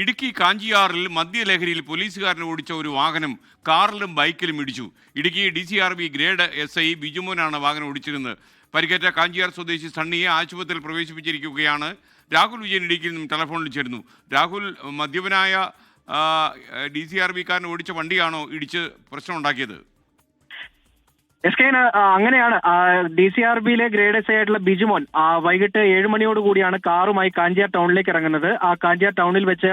ഇടുക്കി കാഞ്ചിയാറിൽ മദ്യലഹരിയിൽ പോലീസുകാരനെ ഓടിച്ച ഒരു വാഹനം കാറിലും ബൈക്കിലും ഇടിച്ചു. Idukki D C R B grade S I ബിജുമോനാണ് വാഹനം ഓടിച്ചിരുന്നത്. പരിക്കേറ്റ കാഞ്ചിയാർ സ്വദേശി സണ്ണിയെ ആശുപത്രിയിൽ പ്രവേശിപ്പിച്ചിരിക്കുകയാണ്. രാഹുൽ വിജയൻ ഇടുക്കിയിൽ നിന്നും ടെലഫോണിൽ ചേരുന്നു. രാഹുൽ മദ്യപനായ ഡി സി ആർ ബിക്കാരൻ ഓടിച്ച വണ്ടിയാണോ ഇടിച്ച് പ്രശ്നമുണ്ടാക്കിയത്? എസ് അങ്ങനെയാണ്. ഡി സി ആർ ബിയിലെ ഗ്രേഡ് എസ് ആയിട്ടുള്ള ബിജുമോൻ വൈകിട്ട് ഏഴ് മണിയോട് കൂടിയാണ് കാറുമായി കാഞ്ചിയാർ ടൗണിലേക്ക് ഇറങ്ങുന്നത്. ആ കാഞ്ചിയാർ ടൗണിൽ വെച്ച്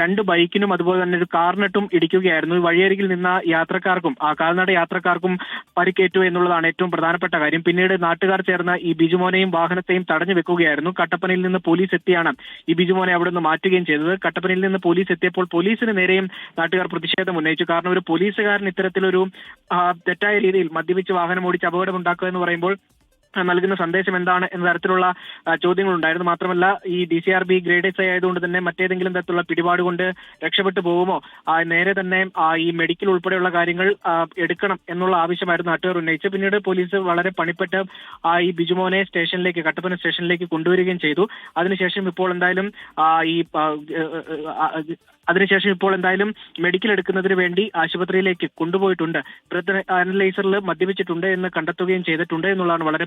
രണ്ട് ബൈക്കിനും അതുപോലെ തന്നെ ഒരു കാറിനിട്ടും ഇടിക്കുകയായിരുന്നു. വഴിയരികിൽ നിന്ന യാത്രക്കാർക്കും ആ കാൽനട യാത്രക്കാർക്കും പരിക്കേറ്റു എന്നുള്ളതാണ് ഏറ്റവും പ്രധാനപ്പെട്ട കാര്യം. പിന്നീട് നാട്ടുകാർ ചേർന്ന് ഈ ബിജുമോനെയും വാഹനത്തെയും തടഞ്ഞു വെക്കുകയായിരുന്നു. കട്ടപ്പനയിൽ നിന്ന് പോലീസ് എത്തിയാണ് ഈ ബിജുമോനെ അവിടെ നിന്ന് മാറ്റുകയും ചെയ്തത്. കട്ടപ്പനയിൽ നിന്ന് പോലീസ് എത്തിയപ്പോൾ പോലീസിന് നേരെയും നാട്ടുകാർ പ്രതിഷേധം ഉന്നയിച്ചു. കാരണം ഒരു പോലീസുകാരൻ ഇത്തരത്തിലൊരു തെറ്റായ രീതിയിൽ മദ്യപിച്ച് വാഹനം ഓടിച്ച് അപകടം ഉണ്ടാക്കുക എന്ന് പറയുമ്പോൾ നൽകുന്ന സന്ദേശം എന്താണ് എന്ന തരത്തിലുള്ള ചോദ്യങ്ങൾ ഉണ്ടായിരുന്നു മാത്രമല്ല ഈ D C R B grade S ആയതുകൊണ്ട് തന്നെ മറ്റേതെങ്കിലും തരത്തിലുള്ള പിടിപാട് കൊണ്ട് രക്ഷപ്പെട്ടു പോകുമോ? നേരെ തന്നെ ഈ മെഡിക്കൽ ഉൾപ്പെടെയുള്ള കാര്യങ്ങൾ എടുക്കണം എന്നുള്ള ആവശ്യമായിരുന്നു നാട്ടുകാർ ഉന്നയിച്ച് പിന്നീട് പോലീസ് വളരെ പണിപ്പെട്ട് ഈ ബിജുമോനെ സ്റ്റേഷനിലേക്ക് കട്ടപ്പന സ്റ്റേഷനിലേക്ക് കൊണ്ടുവരികയും ചെയ്തു. അതിനുശേഷം ഇപ്പോൾ എന്തായാലും ഈ അതിനുശേഷം ഇപ്പോൾ എന്തായാലും മെഡിക്കൽ എടുക്കുന്നതിന് വേണ്ടി ആശുപത്രിയിലേക്ക് കൊണ്ടുപോയിട്ടുണ്ട്. ബ്രത്ത് അനലൈസറിൽ മദ്യപിച്ചിട്ടുണ്ട് എന്ന് കണ്ടെത്തുകയും ചെയ്തിട്ടുണ്ട് എന്നുള്ളതാണ് വളരെ